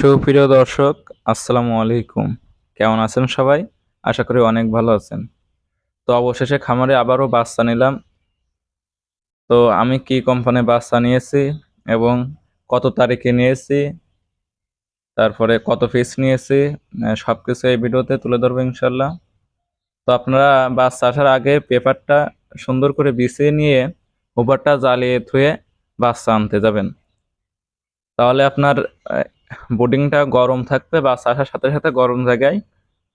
সুপ্রিয় দর্শক, আসসালামু আলাইকুম। কেমন আছেন সবাই? আশা করি অনেক ভালো আছেন। তো অবশেষে খামারে আবারও বাচ্চা নিলাম। তো আমি কি কোম্পানির বাচ্চা নিয়েছি এবং কত তারিখে নিয়েছি, তারপরে কত পিস নিয়েছি সব কিছু এই ভিডিওতে তুলে ধরবো ইনশাল্লাহ তো আপনারা বাচ্চা আসার আগে পেপারটা সুন্দর করে বিছিয়ে নিয়ে ওভারটা জ্বালিয়ে ধুয়ে বাচ্চা আনতে যাবেন। তাহলে আপনার বোর্ডিংটা গরম থাকবে বাচ্চা আসার সাথে সাথে গরম জায়গায়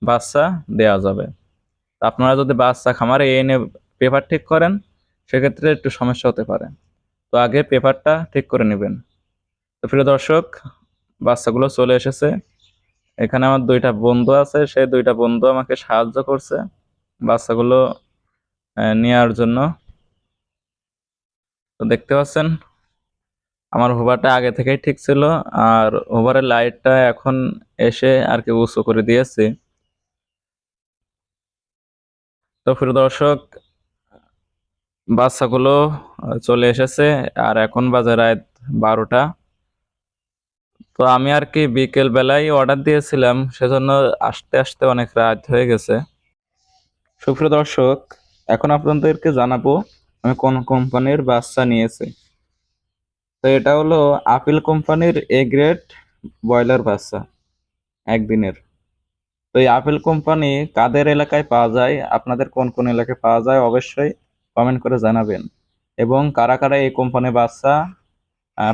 বাচ্চা দেওয়া যাবে। আপনারা যদি বাচ্চা খামারে এনে পেপার ঠিক করেন, সেক্ষেত্রে একটু সমস্যা হতে পারে। তো আগে পেপারটা ঠিক করে নেবেন। তো প্রিয় দর্শক, বাচ্চাগুলো চলে এসেছে। এখানে আমার দুইটা বন্ধু আছে, সেই দুইটা বন্ধু আমাকে সাহায্য করছে বাচ্চাগুলো নেওয়ার জন্য। তো দেখতে পাচ্ছেন আমার হোভারটা আগে থেকেই ঠিক ছিল, আর হোভারের লাইটটা এখন এসে আর কি উঁচু করে দিয়েছি। তো দর্শক, বাচ্চাগুলো চলে এসেছে, আর এখন বাজে রাত বারোটা। তো আমি আর কি বিকেল বেলায় অর্ডার দিয়েছিলাম, সেজন্য আসতে আসতে অনেক রাত হয়ে গেছে। সুপ্রিয় দর্শক, এখন আপনাদেরকে জানাব আমি কোন কোম্পানির বাচ্চা নিয়েছি। তো এটা হলো আপেল কোম্পানির এ গ্রেড ব্রয়লার বাচ্চা, একদিনের। তো এই আপেল কোম্পানি কাদের এলাকায় পাওয়া যায়, আপনাদের কোন কোন এলাকায় পাওয়া যায় অবশ্যই কমেন্ট করে জানাবেন। এবং কারা কারা এই কোম্পানির বাচ্চা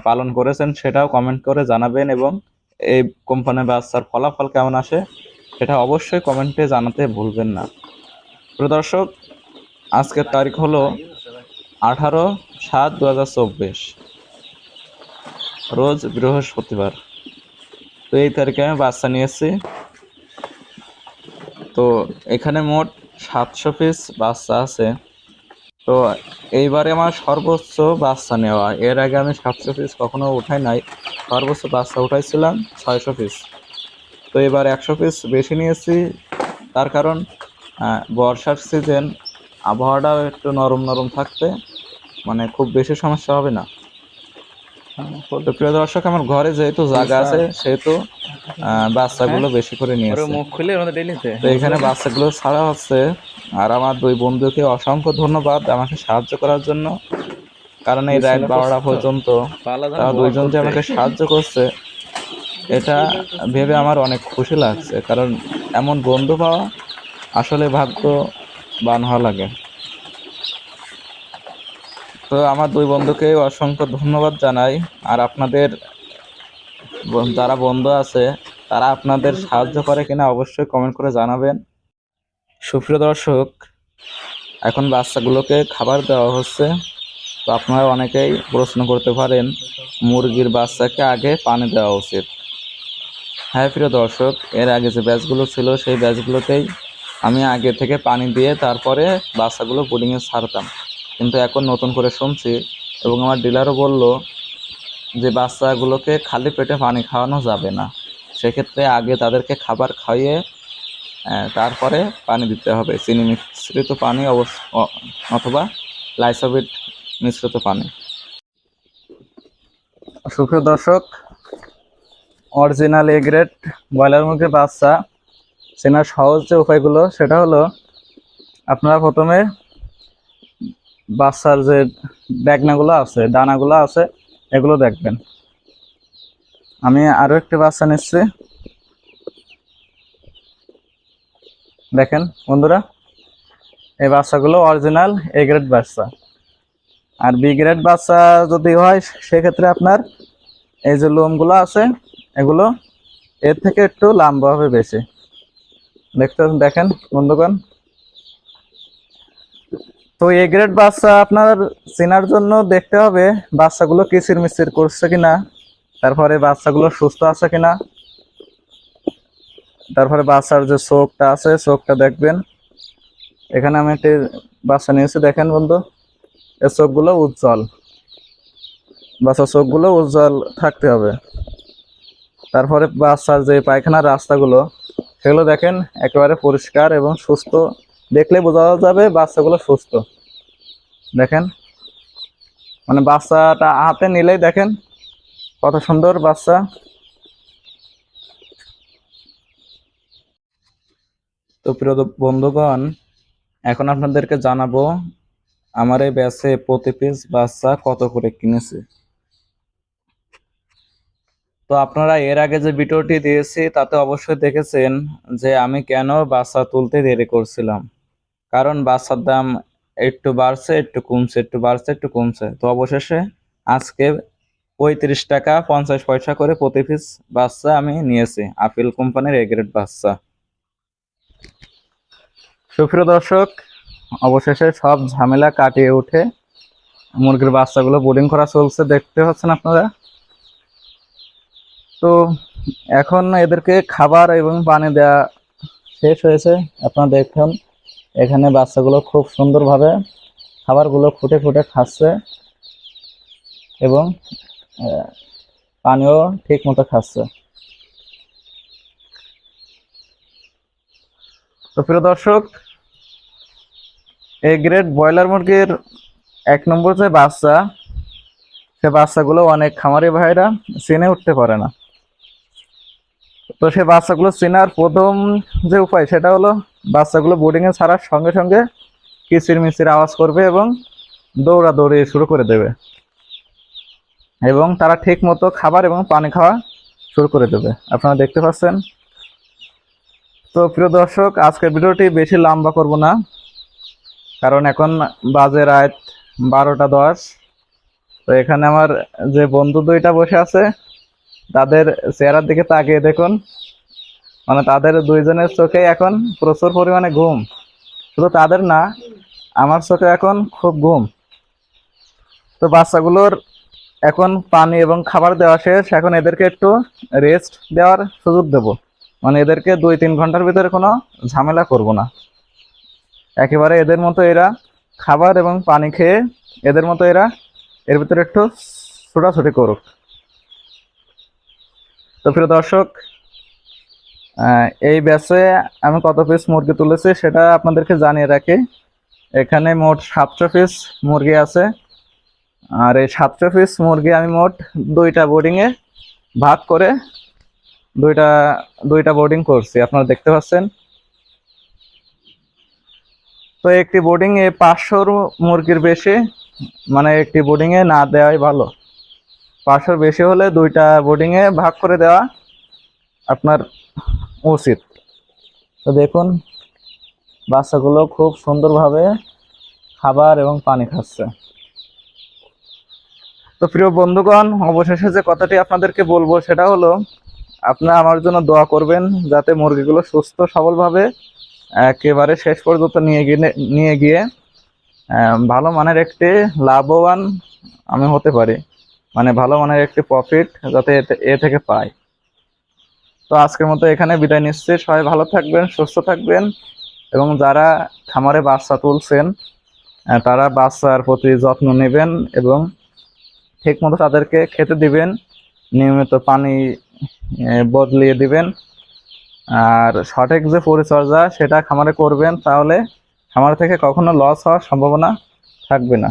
পালন করেছেন সেটাও কমেন্ট করে জানাবেন এবং এই কোম্পানির বাচ্চার ফলাফল কেমন আসে সেটা অবশ্যই কমেন্টে জানাতে ভুলবেন না। প্রিয় দর্শক, আজকের তারিখ হলো আঠারো সাত দু হাজার চব্বিশ। রোজ বৃহস্পতিবার। তো এই তারিখে আমি বাচ্চা নিয়েছি। তো এখানে মোট সাতশো পিস বাচ্চা আছে। তো এইবারে আমার সর্বোচ্চ বাচ্চা নেওয়া। এর আগে আমি সাতশো পিস কখনো উঠাই নাই। সর্বোচ্চ বাচ্চা উঠাইছিলাম ছয়শো পিস তো এবার একশো পিস বেশি নিয়েছি। তার কারণ বর্ষার সিজন আবহাওয়াটাও একটু নরম নরম থাকতে মানে খুব বেশি সমস্যা হবে না। তো প্রিয় দর্শক আমার ঘরে যেহেতু জায়গা আছে সেহেতু বাচ্চাগুলো বেশি করে নিয়েছে। মুখ খুলে তো। এখানে বাচ্চাগুলো ছাড়া হচ্ছে। আর আমার দুই বন্ধুকে অসংখ্য ধন্যবাদ আমাকে সাহায্য করার জন্য। কারণ এই রাত বারোটা পর্যন্ত তারা দুইজন যে আমাকে সাহায্য করছে এটা ভেবে আমার অনেক খুশি লাগছে। কারণ এমন বন্ধু পাওয়া আসলে ভাগ্যবান হওয়া লাগে। তো আমার দুই বন্ধুকে অসংখ্য ধন্যবাদ জানাই। আর আপনাদের যারা বন্ধু আছে, তারা আপনাদের সাহায্য করে কিনা অবশ্যই কমেন্ট করে জানাবেন। সুপ্রিয় দর্শক, এখন বাচ্চাগুলোকে খাবার দেওয়া হচ্ছে। তো আপনারা অনেকেই প্রশ্ন করতে পারেন, মুরগির বাচ্চাকে আগে পানি দেওয়া উচিত। হ্যাঁ প্রিয় দর্শক, এর আগে যে ব্যাচগুলো ছিল, সেই ব্যাচগুলোতেই আমি আগে থেকে পানি দিয়ে তারপরে বাচ্চাগুলো বোর্ডিংয়ে ছাড়তাম। কিন্তু এখন নতুন করে শুনছি এবং আমার ডিলারও বলল যে বাচ্চাগুলোকে খালি পেটে পানি খাওয়ানো যাবে না। সেক্ষেত্রে আগে তাদেরকে খাবার খাইয়ে তারপরে পানি দিতে হবে। চিনি মিশ্রিত পানি অবশ্য অথবা লাইসোবিট মিশ্রিত পানি। সুপ্রিয় দর্শক, অরিজিনাল এ গ্রেড ব্রয়লার মুরগির বাচ্চা চেনার সহজ যে উপায়গুলো, সেটা হলো আপনারা প্রথমে বাচ্চার যে ব্যাগনাগুলো আছে, দানাগুলো আছে, এগুলো দেখবেন। আমি আরও একটি বাচ্চা নিচ্ছি। দেখেন, বন্ধুরা, এই বাচ্চাগুলো অরিজিনাল এ গ্রেড বাচ্চা। আর বি গ্রেড বাচ্চা যদি হয়, সেক্ষেত্রে আপনার এই যে লোমগুলো আছে, এগুলো এর থেকে একটু লম্বা হবে বেশি। দেখতে দেখেন, বন্ধুগণ তো এ গ্রেড বাচ্চা আপনার চেনার জন্য দেখতে হবে, বাচ্চাগুলো কিচির মিচির করছে কিনা, তারপরে বাচ্চাগুলো সুস্থ আছে কিনা, তারপরে বাচ্চার যে চোখটা আছে, চোখটা দেখবেন। এখানে আমি একটি বাচ্চা নিয়েছি, দেখেন বন্ধু এর চোখগুলো উজ্জ্বল। বাচ্চার চোখগুলো উজ্জ্বল থাকতে হবে। তারপরে বাচ্চার যে পায়খানার রাস্তাগুলো, সেগুলো দেখেন, একেবারে পরিষ্কার এবং সুস্থ দেখলে বোঝা যাবে বাচ্চাগুলো সুস্থ। দেখেন? মানে বাচ্চাটা হাতে নিলেই দেখেন কত সুন্দর বাচ্চা। তো প্রিয় বন্ধুগণ, এখন আপনাদেরকে জানাব আমার এই ব্যাচে প্রতি পিস বাচ্চা কত করে কিনেছে। তো আপনারা এর আগে যে ভিডিওটি দিয়েছি, তাতে অবশ্যই দেখেছেন যে আমি কেন বাচ্চা তুলতে দেরি করছিলাম। কারণ বাচ্চার দাম একটু বাড়ছে, একটু কমছে, একটু বাড়ছে, একটু কমছে। তো অবশেষে আজকে পঁয়ত্রিশ টাকা পঞ্চাশ পয়সা করে প্রতি পিস বাচ্চা আমি নিয়েছি আপেল কোম্পানির এ গ্রেড বাচ্চা। সুপ্রিয় দর্শক, অবশেষে সব ঝামেলা কাটিয়ে উঠে মুরগির বাচ্চাগুলো বোর্ডিং করা চলছে, দেখতে পাচ্ছেন আপনারা। তো এখন এদেরকে খাবার এবং পানি দেওয়া শেষ হয়েছে। আপনারা দেখুন এখানে বাচ্চাগুলো খুব সুন্দরভাবে খাবারগুলো ফুটে ফুটে খাচ্ছে এবং পানিও ঠিক মতো খাচ্ছে। তো প্রিয় দর্শক এই গ্রেড ব্রয়লার মুরগির এক নম্বর যে বাচ্চা, সে বাচ্চাগুলো অনেক খামারি ভাইরা চিনে উঠতে পারে না। তো সে বাচ্চাগুলো চেনার প্রথম যে উপায় সেটা হলো বাচ্চাগুলো বোর্ডিং এ ছাড়ার সঙ্গে সঙ্গে কিচির মিচির আওয়াজ করবে এবং দৌড়াদৌড়ি শুরু করে দেবে। এবং তারা ঠিক মতো খাবার এবং পানি খাওয়া শুরু করে দেবে। আপনারা দেখতে পাচ্ছেন? তো প্রিয় দর্শক, আজকের ভিডিওটি বেশি লম্বা করব না, কারণ এখন বাজে রাত বারোটা দশ। তো এখানে আমার যে বন্ধু দুইটা বসে আছে, তাদের চেহারার দিকে তাকিয়ে দেখুন। মানে তাদের দুইজনের চোখে এখন প্রচুর পরিমাণে ঘুম। শুধু তাদের না, আমার চোখে এখন খুব ঘুম। তো বাচ্চাগুলোর এখন পানি এবং খাবার দেওয়া শেষ। এখন এদেরকে একটু রেস্ট দেওয়ার সুযোগ দেব। মানে এদেরকে দুই তিন ঘণ্টার ভিতরে কোনো ঝামেলা করব না। একেবারে এদের মতো এরা খাবার এবং পানি খেয়ে এদের মতো এরা এর ভিতরে একটু ছোটাছুটি করুক। তো প্রিয় দর্শক এই ব্যাচে আমি কত পিস মুরগি তুলেছি সেটা আপনাদেরকে জানিয়ে রাখি। এখানে মোট সাতশো পিস মুরগি আছে। আর এই সাতশো পিস মুরগি আমি মোট দুইটা বোর্ডিংয়ে ভাগ করে দুইটা দুইটা বোর্ডিং করছি। আপনারা দেখতে পাচ্ছেন। তো একটি বোর্ডিংয়ে পাঁচশোর মুরগির বেশি মানে একটি বোর্ডিংয়ে না দেওয়াই ভালো। পাঁচশোর বেশি হলে দুইটা বোর্ডিংয়ে ভাগ করে দেওয়া আপনার উচিত তো দেখুন, বাচ্চাগুলো খুব সুন্দরভাবে খাবার এবং পানি খাচ্ছে। তো প্রিয় বন্ধুগণ, অবশেষে যে কথাটি আপনাদেরকে বলব সেটা হলো, আপনারা আমার জন্য দোয়া করবেন যাতে মুরগিগুলো সুস্থ, সবলভাবে একেবারে শেষ পর্যন্ত নিয়ে গিয়ে নিয়ে গিয়ে ভালো মানের একটি লাভবান আমি হতে পারি। মানে ভালো মানের একটি প্রফিট যাতে এ থেকে পাই তো আজকের মতো এখানে বিদায় নিচ্ছি। সবাই ভালো থাকবেন, সুস্থ থাকবেন এবং যারা খামারে বাচ্চা তুলছেন তারা বাচ্চার প্রতি যত্ন নেবেন এবং ঠিক মতো তাদেরকে খেতে দিবেন, নিয়মিত পানি বদলিয়ে দিবেন। আর সঠিক যে পরিচর্যা সেটা খামারে করবেন, তাহলে খামার থেকে কখনো লস হওয়ার সম্ভাবনা থাকবে না।